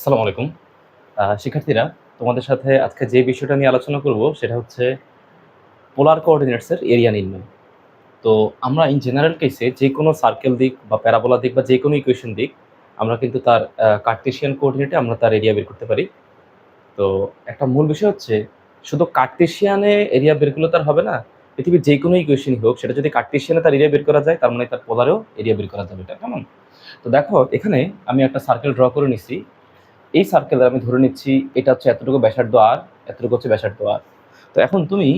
আসসালামু আলাইকুম। শিক্ষার্থীরা, তোমাদের সাথে আজকে যে বিষয়টা নিয়ে আলোচনা করব সেটা হচ্ছে পোলার কোঅর্ডিনেটসের এরিয়া নির্ণয়। তো আমরা ইন জেনারেল কেসে যে কোনো সার্কেল দিক বা প্যারাবোলা দিক বা যে কোনো ইকুয়েশন দিক, আমরা কিন্তু তার কার্টেশিয়ান কোঅর্ডিনেটে আমরা তার এরিয়া বের করতে পারি। তো একটা মূল বিষয় হচ্ছে, শুধু কার্টেশিয়ানে এরিয়া বের করলে তার হবে না, পৃথিবীর যে কোনো ইকুয়েশনই হোক, সেটা যদি কার্টেশিয়ানে তার এরিয়া বের করা যায়, তার মানে তার পোলারেও এরিয়া বের করা যাবে, এটা কেমন? তো দেখো, এখানে আমি একটা সার্কেল ড্র করে নিছি। এই সার্কেলের আমি ধরে নিচ্ছি এটা হচ্ছে এতটুকু ব্যাসার্ধ আর এতটুকু হচ্ছে ব্যাসার্ধ আর তো এখন তুমি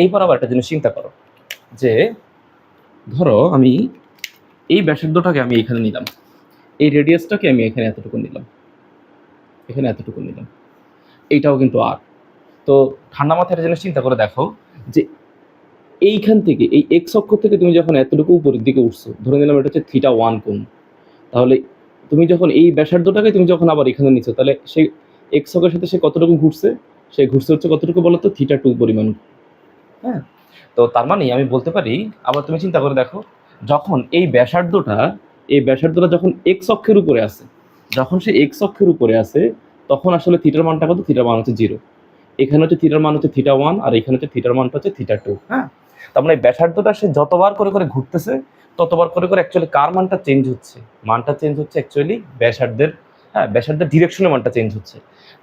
এই আবার একটা জিনিস চিন্তা করো যে, ধরো আমি এই ব্যাসার্ধটাকে আমি এখানে নিলাম, এই রেডিয়াসটাকে আমি এখানে এতটুকু নিলাম, এখানে এতটুকু নিলাম, এইটাও কিন্তু আর তো ঠান্ডা মাথায় একটা জিনিস চিন্তা করে দেখো যে এইখান থেকে, এই এক্স অক্ষ থেকে তুমি যখন এতটুকু উপরের দিকে উঠছো, ধরে নিলাম এটা হচ্ছে থিটা ওয়ান কোণ, তাহলে তুমি যখন এই ব্যাসার্ধটাকে তুমি যখন আবার এখানে নিচ্ছ তাহলে সেই এক্স অক্ষের সাথে সে কতটুকু ঘুরছে? সে ঘুরছে হচ্ছে কতটুকু বলো তো থিটা টু পরিমাণ। হ্যাঁ? তো তার মানে আমি বলতে পারি, আবার তুমি চিন্তা করে দেখো, যখন এই ব্যাসার্ধটা এই ব্যাসার্ধটা যখন এক্স অক্ষের উপরে আছে, যখন সে এক্স অক্ষের উপরে আছে, তখন আসলে থিটার মানটা কত? থিটার মান হচ্ছে জিরো এখানে হচ্ছে থিটার মান হচ্ছে থিটা ওয়ান আর এখানে হচ্ছে থিটার মানটা হচ্ছে থিটা টু হ্যাঁ? তার মানে ব্যাসার্ধটা সে যতবার করে করে ঘুরতেছে ততবার করে করে অ্যাকচুয়ালি কার মানটা চেঞ্জ হচ্ছে? মানটা চেঞ্জ হচ্ছে অ্যাকচুয়ালি ব্যাসার্ধের হ্যাঁ ব্যাসার্ধের ডিরেকশনে মানটা চেঞ্জ হচ্ছে।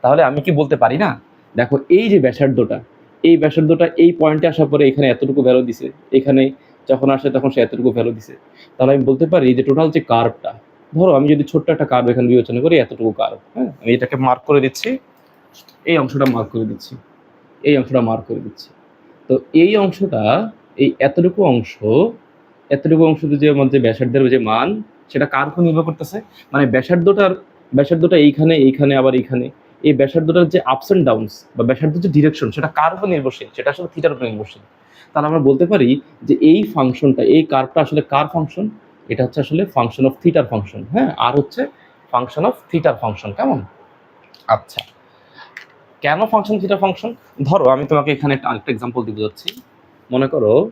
তাহলে আমি কি বলতে পারি না? দেখো, এই যে ব্যাসার্ধটা, এই ব্যাসার্ধটা এই পয়েন্টে আসার পরে এখানে এতটুকু ভ্যালু দিছে, এখানে যখন আসে তখন সে এতটুকু ভ্যালু দিছে। তাহলে আমি বলতে পারি যে টোটাল যে কার্ভটা ধরো আমি যদি ছোট্ট একটা কার্ভ এখানে বিবেচনা করি, এতটুকু কার্ভ হ্যাঁ আমি এটাকে মার্ক করে দিচ্ছি, এই অংশটা মার্ক করে দিচ্ছি, এই অংশটা মার্ক করে দিচ্ছি। তো এই অংশটা, এই এতটুকু অংশ এতটুকু অংশ যে যে ব্যাসার্ধের যে মান, সেটা কার উপর নির্ভর করতেছে? মানে ব্যাসার্ধটার, ব্যাসার্ধটা এইখানে এইখানে, আবার এইখানে। এই ব্যাসার্ধটার যে আপস অ্যান্ড ডাউনস বা ব্যাসার্ধের যে ডিরেকশন সেটা কার উপর নির্ভরশীল? সেটা আসলে থিটার উপর নির্ভরশীল। তাহলে আমরা বলতে পারি যে এই ফাংশনটা এই কার্ভটা আসলে কার ফাংশন এটা হচ্ছে আসলে ফাংশন অফ থিটার ফাংশন হ্যাঁ? আর হচ্ছে ফাংশন অফ থিটার ফাংশন কেমন? আচ্ছা। কেন ফাংশন থিটার ফাংশন ধরো, আমি তোমাকে এখানে একটা, আরেকটা এক্সাম্পল দিতে যাচ্ছি। মনে করো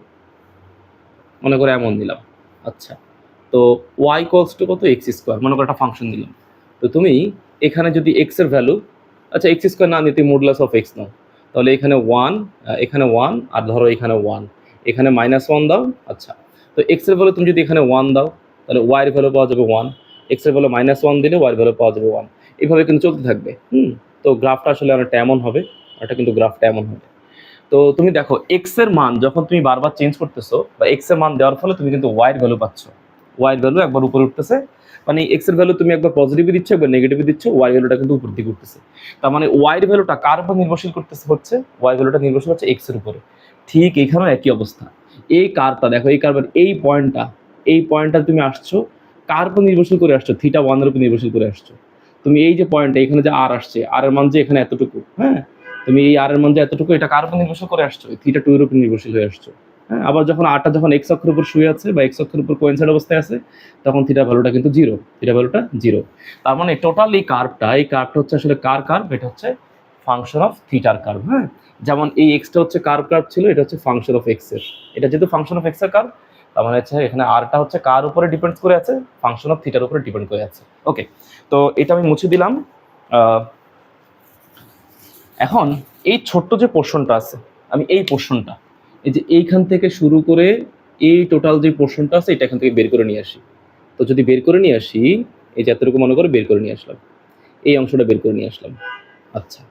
মনে করে এমন দিলাম। আচ্ছা তো ওয়াই কলস টু কত? এক্স স্কোয়ার মনে করো একটা ফাংশন দিলাম। তো তুমি এখানে যদি এক্সের ভ্যালু আচ্ছা এক্স স্কোয়ার না নিতে মোডলাস অফ এক্স নাও। তাহলে এখানে ওয়ান এখানে ওয়ান আর ধরো এখানে ওয়ান এখানে মাইনাস ওয়ান দাও আচ্ছা। তো এক্সের ভ্যালু তুমি যদি এখানে ওয়ান দাও, তাহলে ওয়াই এর ভ্যালু পাওয়া যাবে ওয়ান এক্সের ভ্যালু মাইনাস ওয়ান দিলে ওয়াই এর ভ্যালু পাওয়া যাবে ওয়ান এইভাবে কিন্তু চলতে থাকবে, হুম? তো গ্রাফটা আসলে অনেকটা এমন হবে এটা কিন্তু গ্রাফটা এমন হবে। তো তুমি দেখো এক্সের মান যখন তুমি বারবার চেঞ্জ করতেছো, বা এক্সের মান দেওয়ার ফলে তুমি কিন্তু ওয়াই এর ভ্যালু পাচ্ছ। ওয়াই এর ভ্যালু একবার উপরে উঠতেছে মানে এক্সের ভ্যালু তুমি একবার পজিটিভে দিচ্ছ, একবার নেগেটিভে দিচ্ছ ওয়াই ভ্যালুটা কিন্তু উপর দিকে উঠতেছে। তার মানে ওয়াই এর ভ্যালুটা কার উপর নির্ভরশীল করতেছে হচ্ছে? ওয়াই ভ্যালুটা নির্ভরশীল হচ্ছে এক্সের উপরে। ঠিক এখানেও একই অবস্থা। এই কারটা দেখো, এই কারবার, এই পয়েন্টটা এই পয়েন্টটা তুমি আসছো, কার উপর নির্ভরশীল করে আসছো? থিটা ওয়ানের উপর নির্ভরশীল করে আসছো। তুমি এই যে পয়েন্টটা এখানে যে আর আসছে আর এর মান যে এখানে এতটুকু হ্যাঁ? তুমি এই আর এর মান যে এতটুকু এটা কার উপর নির্ভরশীল করে আসছো? থিটা টু এর উপর নির্ভরশীল হয়ে আসছো। হ্যাঁ আবার যখন আটটা যখন এক্স অক্ষের উপর শুয়ে আছে বা এক্স অক্ষের উপর কোয়েন্সাইড অবস্থায় আছে, তখন থিটা ভ্যালুটা কিন্তু জিরো থিটা ভ্যালুটা জিরো তার মানে টোটাল এই কার্ভটা এই কার্ভটা হচ্ছে আসলে কার কার্ভ এটা হচ্ছে ফাংশন অফ থিটার কার্ভ হ্যাঁ? যেমন এই এক্সটা হচ্ছে কার্ভ কার্ভ ছিল, এটা হচ্ছে ফাংশন অফ এক্সের। এটা যেহেতু ফাংশন অফ এক্সের কার্ভ তার মানে হচ্ছে এখানে আরটা হচ্ছে কার উপরে ডিপেন্ড করে আছে ফাংশন অফ থিটার উপরে ডিপেন্ড করে আছে। ওকে তো এটা আমি মুছে দিলাম। এখন এই ছোট্ট যে পোর্শনটা আছে, আমি এই পোর্শনটা এই যে এইখান থেকে শুরু করে এই টোটাল যে পোর্শনটা আছে, এটা এখান থেকে বের করে নিয়ে আসি। তো যদি বের করে নিয়ে আসি, এই যে এতটুকু মনে করে বের করে নিয়ে আসলাম। এই অংশটা বের করে নিয়ে আসলাম। আচ্ছা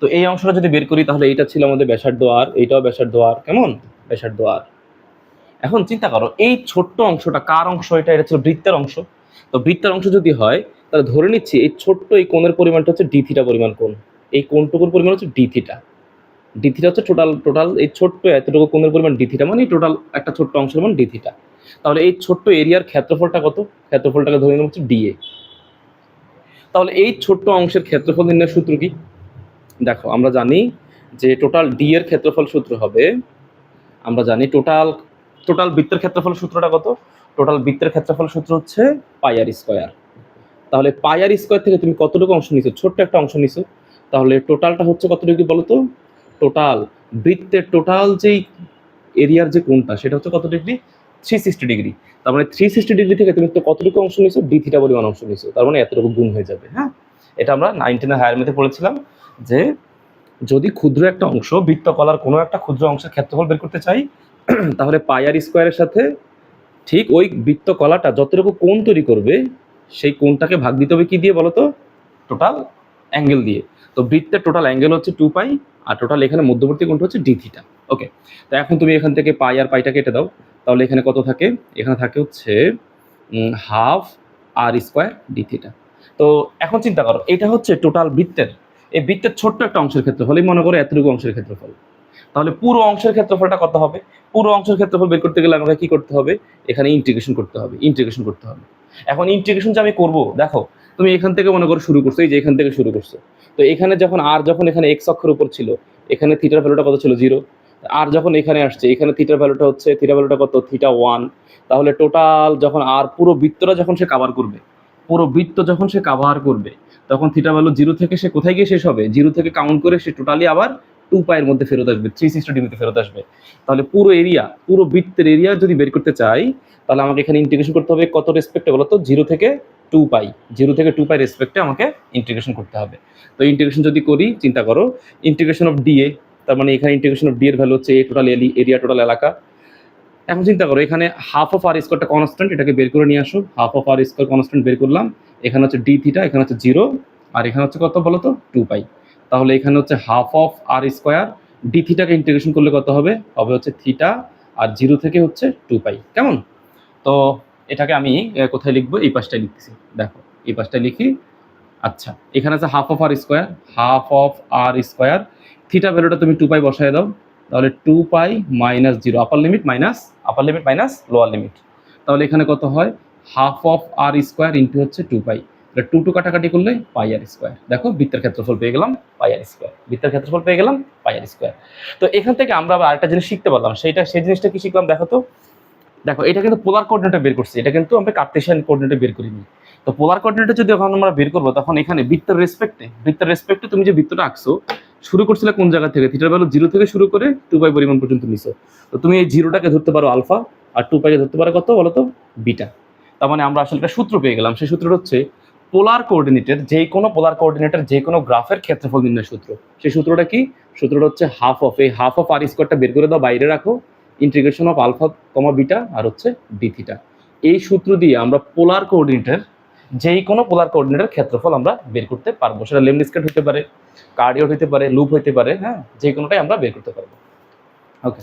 তো এই অংশটা যদি বের করি, তাহলে এটা ছিল আমাদের ব্যাসার্ধ আর এইটাও ব্যাসার্ধ আর কেমন? ব্যাসার্ধ আর এখন চিন্তা করো, এই ছোট্ট অংশটা কার অংশ? এটা এটা ছিল বৃত্তের অংশ। তো বৃত্তের অংশ যদি হয়, তাহলে ধরে নিচ্ছি এই ছোট্ট এই কোণের পরিমাণটা হচ্ছে ডি থিটা পরিমাণ কোণ। এই কোণটুকুর পরিমাণ হচ্ছে ডি থিটা ডি থিটা হচ্ছে টোটাল টোটাল এই ছোট্ট এতটুকু কোণের পরিমাণ ডি থিটা মানে টোটাল একটা ছোট্ট অংশের মান ডি থিটা তাহলে এই ছোট্ট এরিয়ার ক্ষেত্রফলটা কত? ক্ষেত্রফলটাকে ধরে নিলাম হচ্ছে ডিএ তাহলে এই ছোট্ট অংশের ক্ষেত্রফল নির্ণয়ের সূত্র কি? দেখো, আমরা জানি যে টোটাল ডি এর ক্ষেত্রফল সূত্র হবে, আমরা জানি টোটাল টোটাল বৃত্তের ক্ষেত্রফল সূত্রটা কত? টোটাল বৃত্তের ক্ষেত্রফল সূত্র হচ্ছে পাই পাইয়ার স্কোয়ার তাহলে পাই পাইয়ার স্কোয়ার থেকে তুমি কতটুকু অংশ নিছো? ছোট্ট একটা অংশ নিছো। তাহলে টোটালটা হচ্ছে কত ডিগ্রি বলো তো টোটাল, বৃত্তের টোটাল যেই এরিয়ার যে কোণটা, সেটা হচ্ছে কত ডিগ্রি? Three sixty degree. তার মানে থ্রি সিক্সটি ডিগ্রি থেকে তুমি তো কতটুকু অংশ নিছো? ডি থিটা পরিমাণ অংশ নিছো। তার মানে এতটুকু গুণ হয়ে যাবে হ্যাঁ? এটা আমরা নাইনটিনে হায়ার মেথে পড়েছিলাম যে যদি ক্ষুদ্র একটা অংশ বৃত্তকলার কোনো একটা ক্ষুদ্র অংশের ক্ষেত্রফল বের করতে চাই, তাহলে পাই আর স্কোয়ারের সাথে ঠিক ওই বৃত্তকলাটা যতটুকু কোণ তৈরি করবে, সেই কোণটাকে ভাগ দিতে হবে কি দিয়ে বলো তো টোটাল অ্যাঙ্গেল দিয়ে। তো বৃত্তের টোটাল অ্যাঙ্গেল হচ্ছে টু পাই আর টোটাল এখানে মধ্যবর্তী কোণটা হচ্ছে ডি থিটা ওকে তো এখন তুমি এখান থেকে পাই আর পাইটা কেটে দাও, তাহলে এখানে কত থাকে? এখানে থাকে হচ্ছে half r square D theta তো এখন চিন্তা করো, এটা হচ্ছে টোটাল বৃত্তের এই বৃত্তের ছোট্ট একটা অংশের ক্ষেত্রফলই মনে করো এতটুকু অংশের ক্ষেত্রফল। তাহলে পুরো অংশের ক্ষেত্রফলটা কত হবে? পুরো অংশের ক্ষেত্রফল বের করতে গেলে আমাকে কি করতে হবে? এখানে ইন্টিগ্রেশন করতে হবে ইন্টিগ্রেশন করতে হবে। এখন ইন্টিগ্রেশন যে আমি করব, দেখো, তুমি এখান থেকে মনে করো শুরু করছ, এই যে এখান থেকে শুরু করছ। তো এখানে যখন আর যখন এখানে এক্স অক্ষর উপর ছিল, এখানে থিটার ভ্যালুটা কত ছিল? জিরো আর যখন এখানে আসছে, এখানে থিটার ভ্যালুটা হচ্ছে থিটা ভ্যালুটা কত? থিটা ওয়ান তাহলে টোটাল যখন আর পুরো বৃত্তটা যখন সে কাভার করবে, পুরো বৃত্ত যখন সে কাভার করবে, তখন থিটা ভ্যালু জিরো থেকে সে কোথায় গিয়ে শেষ হবে? জিরো থেকে কাউন্ট করে সে টোটালি আবার টু পায়ের মধ্যে ফেরত আসবে থ্রি সিক্সটি ডিগ্রিতে ফেরত আসবে। তাহলে পুরো এরিয়া পুরো বৃত্তের এরিয়া যদি বের করতে চাই, তাহলে আমাকে এখানে ইন্টিগ্রেশন করতে হবে কত রেসপেক্টে বলো তো জিরো থেকে টু পাই জিরো থেকে টু পাই রেসপেক্টে আমাকে ইন্টিগ্রেশন করতে হবে। তো ইন্টিগ্রেশন যদি করি, চিন্তা করো ইন্টিগ্রেশন অফ ডিএ তার মানে এখানে ইন্টিগ্রেশন অফ ডি এর ভ্যালু হচ্ছে এ টোটাল এরিয়া টোটাল এলাকা। এখন চিন্তা করো, এখানে হাফ অফ আর স্কোয়ারটা কনস্ট্যান্ট এটাকে বের করে নিয়ে আসো। Half of r square constant বের করলাম, এখানে হচ্ছে ডি থিটা এখানে হচ্ছে জিরো আর এখানে হচ্ছে কত বলো তো? টু পাই তাহলে এখানে হচ্ছে half of r square D থিটাকে integration করলে কত হবে? হবে হচ্ছে থিটা আর জিরো থেকে হচ্ছে টু পাই কেমন? তো এটাকে আমি কোথায় লিখব? এই পাশটায় লিখতেছি। দেখো, এই পাশটায় লিখি। আচ্ছা এখানে আছে half of r square half of r square theta ভ্যালুটা তুমি টু পাই বসায় দাও। তাহলে two pi minus zero upper limit minus upper limit minus lower limit তাহলে এখানে কত হয়? Half of r square into হচ্ছে টু পাই তাহলে টু টু কাটাকাটি করলে পাই আর স্কোয়ার দেখো, বৃত্তের ক্ষেত্রফল পেয়ে গেলাম পাই আর স্কোয়ার বৃত্তের ক্ষেত্রফল পেয়ে গেলাম পাই আর স্কোয়ার তো এখান থেকে আমরা আবার আরেকটা জিনিস শিখতে পারলাম। সেটা সেই জিনিসটা কি শিখলাম? দেখো তো। দেখো, এটা কিন্তু পোলার কোঅর্ডিনেটে বের করছি। এটা কিন্তু আমরা কার্টেশিয়ান কোঅর্ডিনেটে বের করিনি। তো পোলার কোঅর্ডিনেটে যদি এখন আমরা বের করব, তখন এখানে বৃত্তের রেসপেক্টে বৃত্তের রেসপেক্টে তুমি যে বৃত্তটা আঁকছো, শুরু করছিলে কোন জায়গা থেকে? থিটার ভ্যালু জিরো থেকে শুরু করে টু পাই পরিমাণ পর্যন্ত নিছো। তো তুমি এই জিরোটাকে ধরতে পারো আলফা আর টু পাইকে ধরতে পারো কত বলো তো বিটা তার মানে আমরা আসলে একটা সূত্র পেয়ে গেলাম। সেই সূত্রটা হচ্ছে পোলার কোঅর্ডিনেটের যে কোনো পোলার কোঅর্ডিনেটের যে কোনো গ্রাফের ক্ষেত্রফল নির্ণয় সূত্র। সেই সূত্রটা কি? সূত্রটা হচ্ছে হাফ অফ এই হাফ অফ আর স্কোয়ারটা বের করে দাও, বাইরে রাখো। Integration of alpha comma beta r হচ্ছে ডি থিটা এই সূত্র দিয়ে আমরা পোলার কোঅর্ডিনেটের যেই কোনো পোলার কোঅর্ডিনেটের ক্ষেত্রফল আমরা বের করতে পারব। সেটা লেমনিস্কেট হতে পারে কার্ডিওট হতে পারে, লুপ হতে পারে হ্যাঁ যে কোনোটাই আমরা বের করতে পারব। ওকে